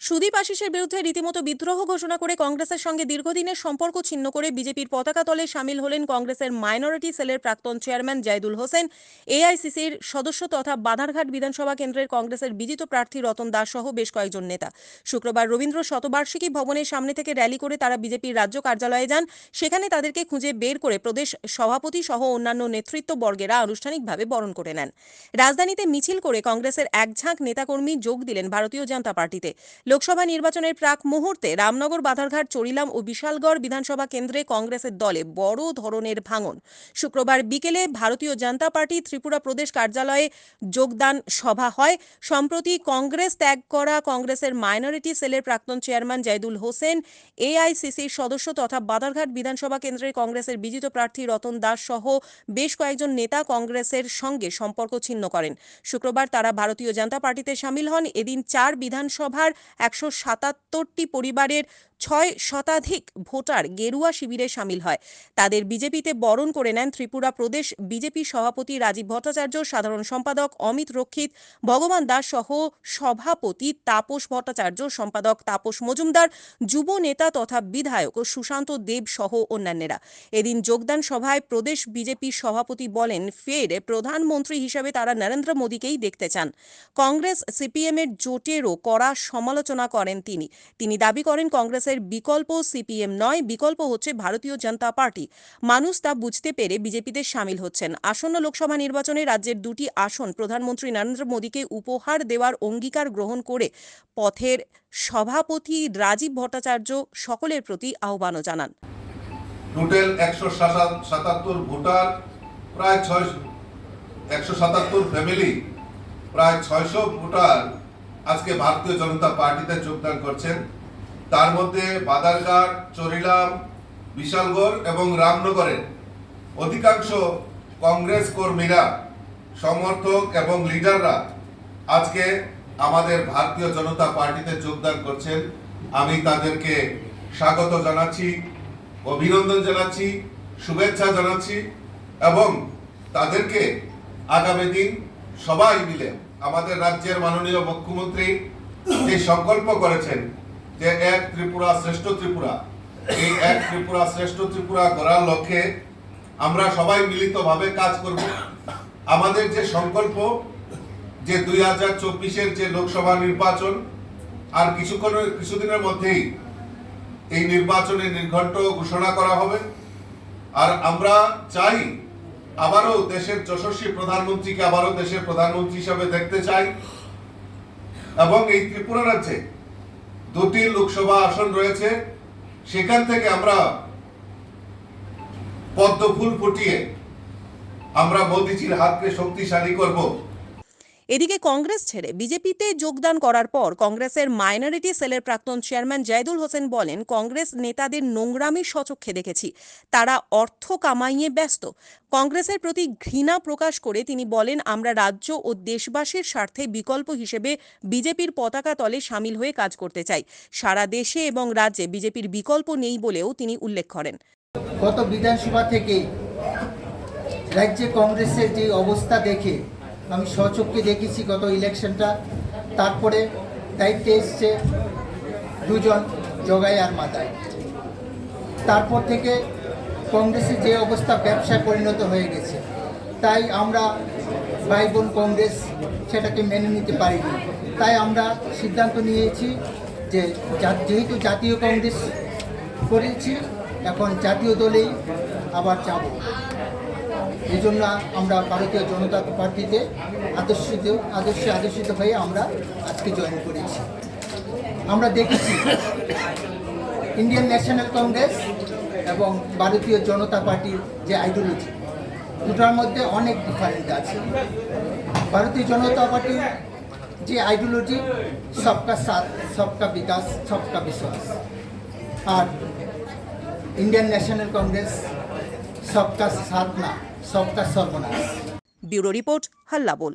সুদীপ আশিসের বিরুদ্ধে রীতিমতো বিদ্রোহ ঘোষণা করে কংগ্রেসের সঙ্গে দীর্ঘদিনের সম্পর্ক ছিন্ন করে বিজেপির পতাকা তলে সামিল হলেন কংগ্রেসের মাইনরিটি সেলের প্রাক্তন চেয়ারম্যান জাইদুল হোসেন। এআইসিসির সদস্য তথা বাধারঘাট বিধানসভা কেন্দ্রের কংগ্রেসের বিজিত প্রার্থী রতন দাস সহ বেশ কয়েকজন নেতা। শুক্রবার রবীন্দ্র শতবার্ষিকী ভবনের সামনে থেকে র্যালি করে তারা বিজেপির রাজ্য কার্যালয়ে যান। সেখানে তাদেরকে খুঁজে বের করে প্রদেশ সভাপতি সহ অন্যান্য নেতৃত্ববর্গেরা আনুষ্ঠানিকভাবে বরণ করে নেন। রাজধানীতে মিছিল করে কংগ্রেসের একঝাঁক নেতাকর্মী যোগ দিলেন ভারতীয় জনতা পার্টিতে। লোকসভা নির্বাচনের প্রাক মুহূর্তে রামনগর, বাধারঘাট, চরিলাম ও বিশালগড় বিধানসভা কেন্দ্রে কংগ্রেসের দলে বড় ধরনের ভাঙন। শুক্রবার বিকেলে ভারতীয় জনতা পার্টি ত্রিপুরা প্রদেশ কার্যালয়ে যোগদান সভা হয়। সম্প্রতি কংগ্রেস ত্যাগ করা কংগ্রেসের মাইনরিটি সেলের প্রাক্তন চেয়ারম্যান জাইদুল হোসেন, এআইসিসির সদস্য তথা বাধারঘাট বিধানসভা কেন্দ্রের কংগ্রেসের বিজিত প্রার্থী রতন দাস সহ বেশ কয়েকজন নেতা কংগ্রেসের সঙ্গে সম্পর্ক ছিন্ন করেন। শুক্রবার তারা ভারতীয় জনতা পার্টিতে সামিল হন। এদিন চার বিধানসভার একশো সাতাত্তরটি পরিবারের ছয় শতাধিক ভোটার গেরুয়া শিবিরে সামিল হয়। তাদের বিজেপিতে বরণ করে নেন ত্রিপুরা প্রদেশ বিজেপি সভাপতি রাজীব ভট্টাচার্য, সাধারণ সম্পাদক অমিত রক্ষিত, ভগবান দাস সহ সভাপতি তাপস ভট্টাচার্য, সম্পাদক তাপস মজুমদার, যুব নেতা তথা বিধায়ক সুশান্ত দেব সহ অন্যান্যরা। এদিন যোগদান সভায় প্রদেশ বিজেপি সভাপতি বলেন, ফের প্রধানমন্ত্রী হিসেবে তারা নরেন্দ্র মোদীকেই দেখতে চান। কংগ্রেস সিপিএমের জোটেরও কড়া সমালোচনা করেন তিনি। তিনি দাবি করেন কংগ্রেসের বিকল্প সিপিএম নয়, বিকল্প হচ্ছে ভারতীয় জনতা পার্টি। মানুষ তা বুঝতে পেরে বিজেপিতে সামিল হচ্ছেন। আসন্ন লোকসভা নির্বাচনে রাজ্যের দুটি আসন প্রধানমন্ত্রী নরেন্দ্র মোদীকে উপহার দেওয়ার অঙ্গীকার গ্রহণ করে পথের সভাপতি রাজীব ভট্টাচার্য সকলের প্রতি আহ্বানও জানান। টোটাল একশো সাতাত্তর ভোটার, প্রায় ছয় একশো সাতাত্তর ফ্যামিলি, প্রায় ছয়শো ভোটার আজকে ভারতীয় জনতা পার্টিতে যোগদান করছেন। তার মধ্যে বাদারঘাট, চরিলাম, বিশালগড় এবং রামনগরের অধিকাংশ কংগ্রেস কর্মীরা, সমর্থক এবং লিডাররা আজকে আমাদের ভারতীয় জনতা পার্টিতে যোগদান করছেন। আমি তাদেরকে স্বাগত জানাচ্ছি, অভিনন্দন জানাচ্ছি, শুভেচ্ছা জানাচ্ছি এবং তাদেরকে আগামী দিন সবাই মিলে আমাদের রাজ্যের মাননীয় মুখ্যমন্ত্রী যে সংকল্প করেছেন যে এক ত্রিপুরা শ্রেষ্ঠ ত্রিপুরা, এই এক ত্রিপুরা শ্রেষ্ঠ ত্রিপুরা করার লক্ষ্যে আমরা সবাই মিলিতভাবে কাজ করব। আমাদের যে সংকল্প, যে দুই হাজার চব্বিশের যে লোকসভা নির্বাচন, আর কিছুক্ষণ, কিছুদিনের মধ্যেই এই নির্বাচনে নির্ঘণ্ট ঘোষণা করা হবে। আর আমরা চাই আবারও দেশের যশস্বী প্রধানমন্ত্রীকে আবারও দেশের প্রধানমন্ত্রী হিসাবে দেখতে চাই। এবং এই ত্রিপুরা রাজ্যে দুটি লোকসভা আসন রয়েছে। সেখান থেকে আমরা পদ্মফুল ফুটিয়ে আমরা মোদিজির হাতকে শক্তিশালী করব। এদিকে কংগ্রেস ছেড়ে বিজেপিতে যোগদান করার পর কংগ্রেসের মাইনরিটি সেলের প্রাক্তন চেয়ারম্যান জায়দুল হোসেন বলেন, কংগ্রেস নেতাদের নোংরামি সচক্ষে দেখেছি। তারা অর্থ কামাইয়ে ব্যস্ত। কংগ্রেসের প্রতি ঘৃণা প্রকাশ করে তিনি বলেন, আমরা রাজ্য ও দেশবাসীর স্বার্থে বিকল্প হিসেবে বিজেপির পতাকা তলে সামিল হয়ে কাজ করতে চাই। সারা দেশে এবং রাজ্যে বিজেপির বিকল্প নেই বলেও তিনি উল্লেখ করেন। গত বিধানসভা থেকে রাজ্যে কংগ্রেসের যে অবস্থা দেখে আমি স্বচক্ষে দেখেছি গত ইলেকশনটা। তারপরে দায়িত্বে এসছে দুজন জগাই আর মাথায় তারপর থেকে কংগ্রেসের যে অবস্থা, ব্যবসায় পরিণত হয়ে গেছে। তাই আমরা ভাই বোন কংগ্রেস সেটাকে মেনে নিতে পারিনি। তাই আমরা সিদ্ধান্ত নিয়েছি যে যেহেতু জাতীয় কংগ্রেস করেছি, এখন জাতীয় দলেই আবার যাব। এই জন্য আমরা ভারতীয় জনতা পার্টিতে আদর্শিত, আদর্শে আদর্শিত হয়ে আমরা আজকে জয়েন করেছি। আমরা দেখেছি ইন্ডিয়ান ন্যাশনাল কংগ্রেস এবং ভারতীয় জনতা পার্টির যে আইডিওলজি দুটার মধ্যে অনেক ডিফারেন্ট আছে। ভারতীয় জনতা পার্টির যে আইডিওলজি সবকা সাথ সবকা বিকাশ সবকা বিশ্বাস। আর ইন্ডিয়ান ন্যাশনাল কংগ্রেস সবকা সাথ না। সবকা সর্বনাশ। ব্যুরো রিপোর্ট হাল্লা বল